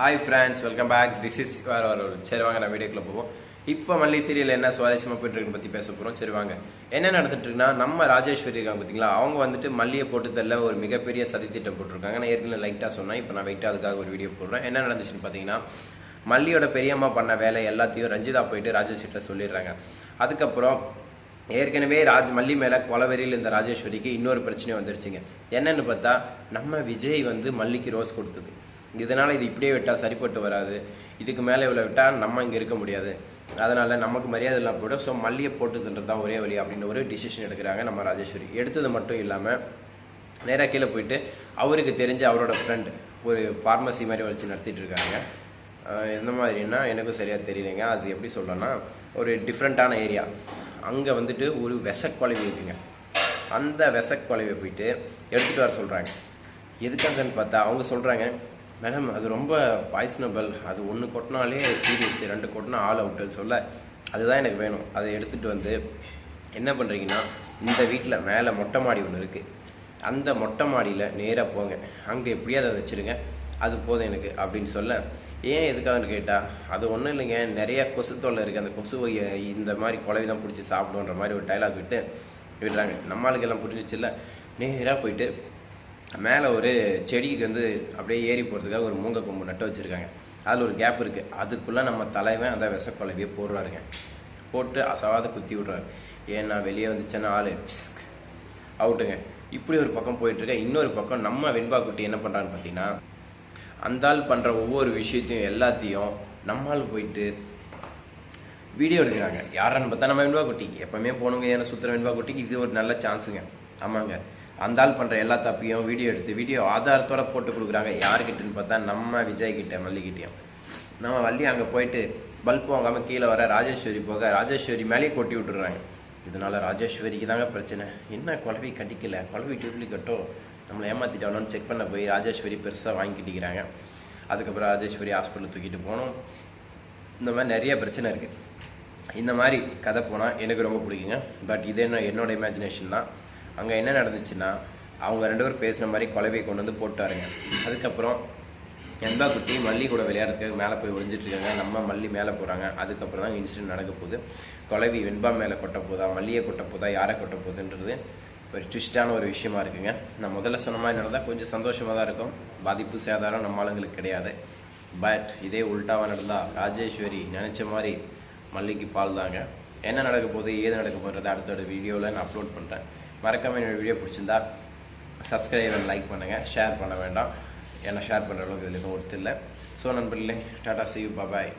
Hi friends welcome back this is ஒரு சரி வாங்க நான் வீடியோக்குள்ளே போவோம். இப்போ மல்லி சீரியல் என்ன சுவாரஸ்யமாக போயிட்டுருக்குன்னு பற்றி பேச போகிறோம் சரி வாங்க. என்ன நடந்துட்டுருக்குன்னா நம்ம ராஜேஸ்வரி இருக்காங்க பார்த்தீங்களா அவங்க வந்துட்டு மல்லியை போட்டு தரல ஒரு மிகப்பெரிய சதி திட்டம் போட்டிருக்காங்க. நான் ஏற்கனவே லைட்டாக சொன்னேன். இப்போ நான் வெயிட்டாக அதுக்காக ஒரு வீடியோ போடுறேன். என்ன நடந்துச்சுன்னு பார்த்தீங்கன்னா மல்லியோட பெரியம்மா பண்ண வேலை எல்லாத்தையும் ரஞ்சிதா போயிட்டு ராஜேஸ்வரிட்ட சொல்லிடுறாங்க. அதுக்கப்புறம் ஏற்கனவே ராஜ் மல்லி மேலே கொலவெறியில் இந்த ராஜேஸ்வரிக்கு இன்னொரு பிரச்சனை வந்துருச்சுங்க. என்னென்னு பார்த்தா நம்ம விஜய் வந்து மல்லிக்கு ரோஸ் கொடுத்தது. இதனால் இது இப்படியே விட்டால் சரிப்பட்டு வராது. இதுக்கு மேலே இவ்வளோ விட்டால் நம்ம இங்கே இருக்க முடியாது. அதனால் நமக்கு மரியாதை இல்லாமல் போய்டும். ஸோ மல்லியை போட்டு தின்றது தான் ஒரே வழி அப்படின்னு ஒரு டிசிஷன் எடுக்கிறாங்க நம்ம ராஜேஸ்வரி. எடுத்தது மட்டும் இல்லாமல் நேராக கீழே போயிட்டு அவருக்கு தெரிஞ்ச அவரோட ஃப்ரெண்ட் ஒரு ஃபார்மசி மாதிரி வச்சு நடத்திட்டு இருக்காங்க. எந்த மாதிரின்னா எனக்கும் சரியாக தெரியலைங்க. அது எப்படி சொல்லணும்னா ஒரு டிஃப்ரெண்ட்டான ஏரியா அங்கே வந்துட்டு ஒரு விசக்கொலைவி இருக்குங்க. அந்த விசக்கொலைவை போயிட்டு எடுத்துகிட்டு வர சொல்கிறாங்க எதுக்காகன்னு பார்த்தா அவங்க சொல்கிறாங்க மேடம் அது ரொம்ப பாய்சனபிள் அது ஒன்று கொட்டினாலே சீரியஸ் ரெண்டு கொட்டினா ஆள் அவுட்டுன்னு சொல்ல. அதுதான் எனக்கு வேணும். அதை எடுத்துகிட்டு வந்து என்ன பண்ணுறீங்கன்னா இந்த வீட்டில் மேலே மொட்டை மாடி ஒன்று இருக்குது அந்த மொட்டை மாடியில் நேராக போங்க. அங்கே எப்படியாவது அதை வச்சுருங்க. அது போதும் எனக்கு அப்படின்னு சொல்ல. ஏன் எதுக்காகன்னு கேட்டால் அது ஒன்றும் இல்லைங்க. நிறைய கொசு தொல்லை இருக்குது அந்த கொசுவை இந்த மாதிரி குழவி தான் பிடிச்சி சாப்பிடுன்ற மாதிரி ஒரு டைலாக் விட்டு விடுறாங்க. நம்மளுக்கெல்லாம் புரிஞ்சிச்சுல்ல நேராக போயிட்டு மேலே ஒரு செடிக்கு வந்து அப்படியே ஏறி போகிறதுக்காக ஒரு மூங்கை கொம்பு நட்டு வச்சுருக்காங்க. அதில் ஒரு கேப் இருக்குது அதுக்குள்ளே நம்ம தலைவன் அந்த விசக்குழவியை போடுறாருங்க. போட்டு அசவாத குத்தி விட்றாரு. ஏன்னா வெளியே வந்துச்சுன்னா ஆள் அவுட்டுங்க. இப்படி ஒரு பக்கம் போயிட்டுருக்க இன்னொரு பக்கம் நம்ம வெண்பா குட்டி என்ன பண்ணுறான்னு பார்த்தீங்கன்னா அந்த ஆள் பண்ணுற ஒவ்வொரு விஷயத்தையும் எல்லாத்தையும் நம்மால் போயிட்டு வீடியோ எடுக்கிறாங்க. யாரான்னு பார்த்தா நம்ம வெண்பா குட்டி. எப்போவுமே போகணுங்க ஏன்னா சுற்றுற வெண்பா குட்டிக்கு இது ஒரு நல்ல சான்ஸுங்க ஆமாங்க. அந்த ஆள் பண்ணுற எல்லா தப்பையும் வீடியோ எடுத்து வீடியோ ஆதாரத்தோட போட்டு கொடுக்குறாங்க. யாருக்கிட்டன்னு பார்த்தா நம்ம விஜய்கிட்ட மல்லிகிட்டையும். நம்ம வள்ளி அங்கே போயிட்டு பல்ப் வாங்காமல் கீழே வர ராஜேஸ்வரி போக ராஜேஸ்வரி மேலேயே கொட்டி விட்டுறாங்க. இதனால ராஜேஸ்வரிக்கு தாங்க பிரச்சனை. என்ன குழவி கடிக்கல? குழவி டூப்ளிகேட்டோ நம்மளை ஏமாத்திட்டானோன்னு செக் பண்ண போய் ராஜேஸ்வரி பெருசாக வாங்கிக்கிட்டிக்கிறாங்க அதுக்கப்புறம் ராஜேஸ்வரி ஹாஸ்பிட்டல் தூக்கிட்டு போனோம். இந்த மாதிரி நிறைய பிரச்சனை இருக்குது இந்த மாதிரி கதை போனால் எனக்கு ரொம்ப பிடிக்குங்க. பட் இது என்ன என்னோட இமேஜினேஷன் தான். அங்கே என்ன நடந்துச்சுன்னா அவங்க ரெண்டு பேரும் பேசுன மாதிரி கொலவையை கொண்டு வந்து போட்டாருங்க. அதுக்கப்புறம் எண்பா குட்டி மல்லி கூட விளையாடுறதுக்காக மேலே போய் ஒழிஞ்சிட்ருக்காங்க நம்ம மல்லி மேலே போகிறாங்க அதுக்கப்புறம் தான் இன்சிடென்ட் நடக்க போகுது. கொலவி வெண்பா மேலே கொட்ட போதா மல்லியை கொட்ட போதா யாரை கொட்ட போகுதுன்றது ஒரு ட்விஸ்டான ஒரு விஷயமா இருக்குங்க. நான் முதல்ல சொன்ன மாதிரி நடந்தால் கொஞ்சம் சந்தோஷமாக தான் இருக்கும். பாதிப்பு சேதாரம் நம்ம ஆளுங்களுக்கு கிடையாது. பட் இதே உல்ட்டாவாக நடந்தால் ராஜேஸ்வரி நினச்ச மாதிரி மல்லிக்கு பால் தாங்க. என்ன நடக்க போகுது ஏது நடக்க போகிறது அடுத்தோட வீடியோவில் நான் அப்லோட் பண்ணுறேன் மறக்காம என்னோடய வீடியோ பிடிச்சிருந்தா சப்ஸ்கிரைப் அண்ட் லைக் பண்ணுங்கள் ஷேர் பண்ண வேண்டாம். ஏன்னா ஷேர் பண்ணுற அளவுக்கு இதில் எதுவும் ஒருத்தர் இல்லை. ஸோ நண்பர்களே டாடா சி யூ பாய்